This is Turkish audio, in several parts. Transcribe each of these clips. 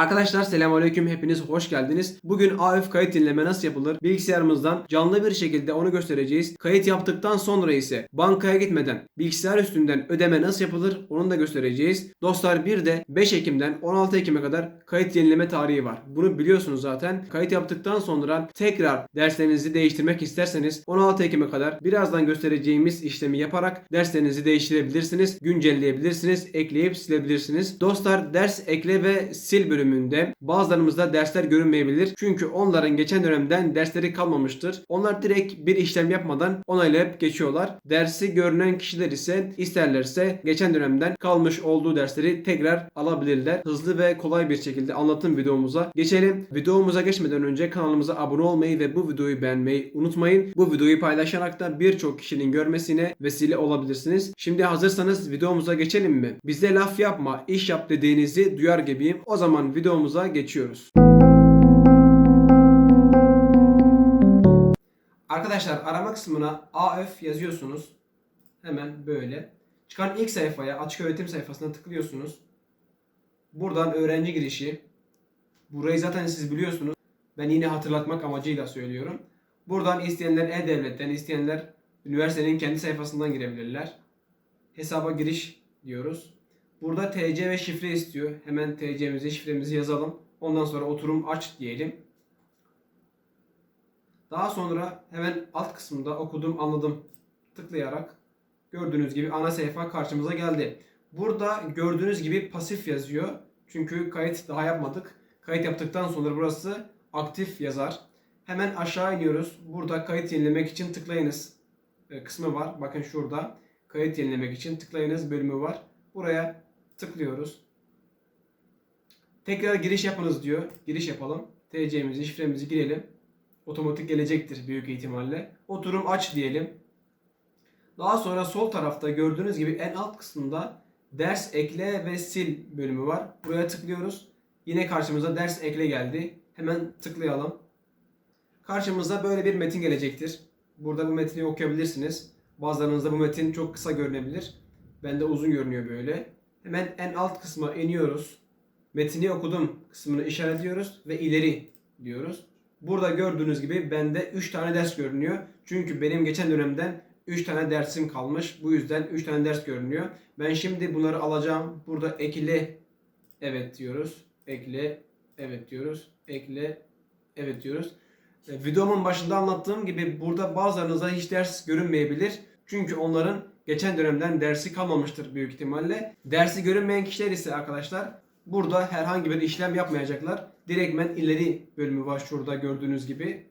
Arkadaşlar selamünaleyküm hepiniz hoş geldiniz. Bugün AF kayıt dinleme nasıl yapılır? Bilgisayarımızdan canlı bir şekilde onu göstereceğiz. Kayıt yaptıktan sonra ise bankaya gitmeden bilgisayar üstünden ödeme nasıl yapılır? Onu da göstereceğiz. Dostlar bir de 5 Ekim'den 16 Ekim'e kadar kayıt yenileme tarihi var. Bunu biliyorsunuz zaten. Kayıt yaptıktan sonra tekrar derslerinizi değiştirmek isterseniz 16 Ekim'e kadar birazdan göstereceğimiz işlemi yaparak derslerinizi değiştirebilirsiniz, güncelleyebilirsiniz, ekleyip silebilirsiniz. Dostlar ders ekle ve sil bölümünde bazılarımızda dersler görünmeyebilir. Çünkü onların geçen dönemden dersleri kalmamıştır. Onlar direkt bir işlem yapmadan onaylayıp geçiyorlar. Dersi görünen kişiler ise isterlerse geçen dönemden kalmış olduğu dersleri tekrar alabilirler. Hızlı ve kolay bir şekilde anlatım videomuza geçelim. Videomuza geçmeden önce kanalımıza abone olmayı ve bu videoyu beğenmeyi unutmayın. Bu videoyu paylaşarak da birçok kişinin görmesine vesile olabilirsiniz. Şimdi hazırsanız videomuza geçelim mi? Bize laf yapma, iş yap dediğinizi duyar gibiyim. O zaman videomuza geçiyoruz. Arkadaşlar arama kısmına AF yazıyorsunuz. Hemen böyle. Çıkan ilk sayfaya açık öğretim sayfasına tıklıyorsunuz. Buradan öğrenci girişi. Burayı zaten siz biliyorsunuz. Ben yine hatırlatmak amacıyla söylüyorum. Buradan isteyenler E-Devlet'ten, isteyenler üniversitenin kendi sayfasından girebilirler. Hesaba giriş diyoruz. Burada TC ve şifre istiyor. Hemen TC'mizi, şifremizi yazalım. Ondan sonra oturum aç diyelim. Daha sonra hemen alt kısmında okudum anladım tıklayarak gördüğünüz gibi ana sayfa karşımıza geldi. Burada gördüğünüz gibi pasif yazıyor. Çünkü kayıt daha yapmadık. Kayıt yaptıktan sonra burası aktif yazar. Hemen aşağı iniyoruz. Burada kayıt yenilemek için tıklayınız e, kısmı var. Bakın şurada kayıt yenilemek için tıklayınız bölümü var. Buraya tıklıyoruz. Tekrar giriş yapınız diyor. Giriş yapalım. TC'mizi, şifremizi girelim. Otomatik gelecektir büyük ihtimalle. Oturum aç diyelim. Daha sonra sol tarafta gördüğünüz gibi en alt kısmında ders ekle ve sil bölümü var. Buraya tıklıyoruz. Yine karşımıza ders ekle geldi. Hemen tıklayalım. Karşımıza böyle bir metin gelecektir. Burada bu metni okuyabilirsiniz. Bazılarınızda bu metin çok kısa görünebilir. Bende uzun görünüyor böyle. Hemen en alt kısma iniyoruz. Metini okudum kısmını işaretliyoruz ve ileri diyoruz. Burada gördüğünüz gibi bende 3 tane ders görünüyor. Çünkü benim geçen dönemden 3 tane dersim kalmış. Bu yüzden 3 tane ders görünüyor. Ben şimdi bunları alacağım. Burada ekle evet diyoruz. Ekle evet diyoruz. Ekle evet diyoruz. E, Videomun başında anlattığım gibi burada bazılarınıza hiç ders görünmeyebilir. Çünkü onların geçen dönemden dersi kalmamıştır büyük ihtimalle. Dersi görünmeyen kişiler ise arkadaşlar burada herhangi bir işlem yapmayacaklar. Direktmen ileri bölümü var şurada gördüğünüz gibi.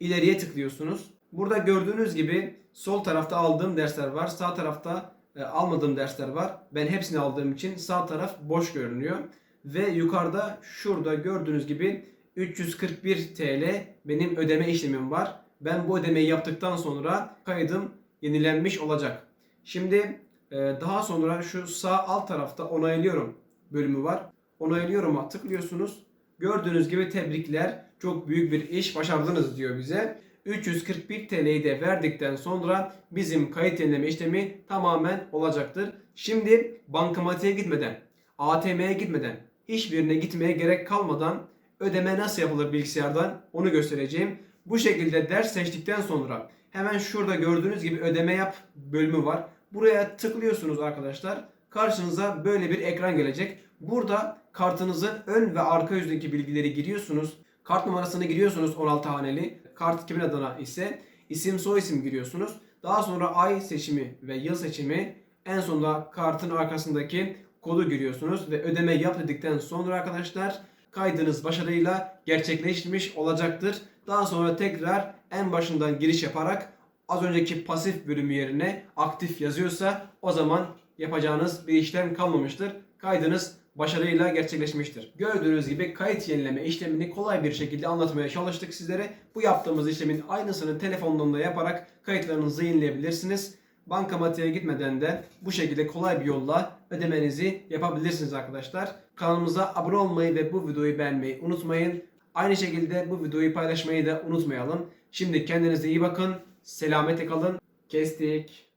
İleriye tıklıyorsunuz. Burada gördüğünüz gibi sol tarafta aldığım dersler var. Sağ tarafta e, almadığım dersler var. Ben hepsini aldığım için sağ taraf boş görünüyor. Ve yukarıda şurada gördüğünüz gibi 341 TL benim ödeme işlemim var. Ben bu ödemeyi yaptıktan sonra kaydım yenilenmiş olacak. Şimdi e, daha sonra şu sağ alt tarafta onaylıyorum bölümü var. Onaylıyorum'a tıklıyorsunuz. Gördüğünüz gibi tebrikler. Çok büyük bir iş başardınız diyor bize. 341 TL'yi de verdikten sonra bizim kayıt yenileme işlemi tamamen olacaktır. Şimdi bankamatiğe gitmeden, ATM'ye gitmeden, hiçbirine gitmeye gerek kalmadan ödeme nasıl yapılır bilgisayardan onu göstereceğim. Bu şekilde ders seçtikten sonra hemen şurada gördüğünüz gibi ödeme yap bölümü var. Buraya tıklıyorsunuz arkadaşlar. Karşınıza böyle bir ekran gelecek. Burada kartınızın ön ve arka yüzündeki bilgileri giriyorsunuz. Kart numarasını giriyorsunuz 16 haneli. Kart kimin adına ise isim soy isim giriyorsunuz. Daha sonra ay seçimi ve yıl seçimi en sonunda kartın arkasındaki kodu giriyorsunuz ve ödeme yap dedikten sonra arkadaşlar kaydınız başarıyla gerçekleşmiş olacaktır. Daha sonra tekrar en başından giriş yaparak az önceki pasif bölümü yerine aktif yazıyorsa o zaman yapacağınız bir işlem kalmamıştır. Kaydınız başarıyla gerçekleşmiştir. Gördüğünüz gibi kayıt yenileme işlemini kolay bir şekilde anlatmaya çalıştık sizlere. Bu yaptığımız işlemin aynısını telefondan da yaparak kayıtlarınızı yenileyebilirsiniz. Bankamatiğe gitmeden de bu şekilde kolay bir yolla ödemenizi yapabilirsiniz arkadaşlar. Kanalımıza abone olmayı ve bu videoyu beğenmeyi unutmayın. Aynı şekilde bu videoyu paylaşmayı da unutmayalım. Şimdi kendinize iyi bakın. Selamete kalın. Kestik.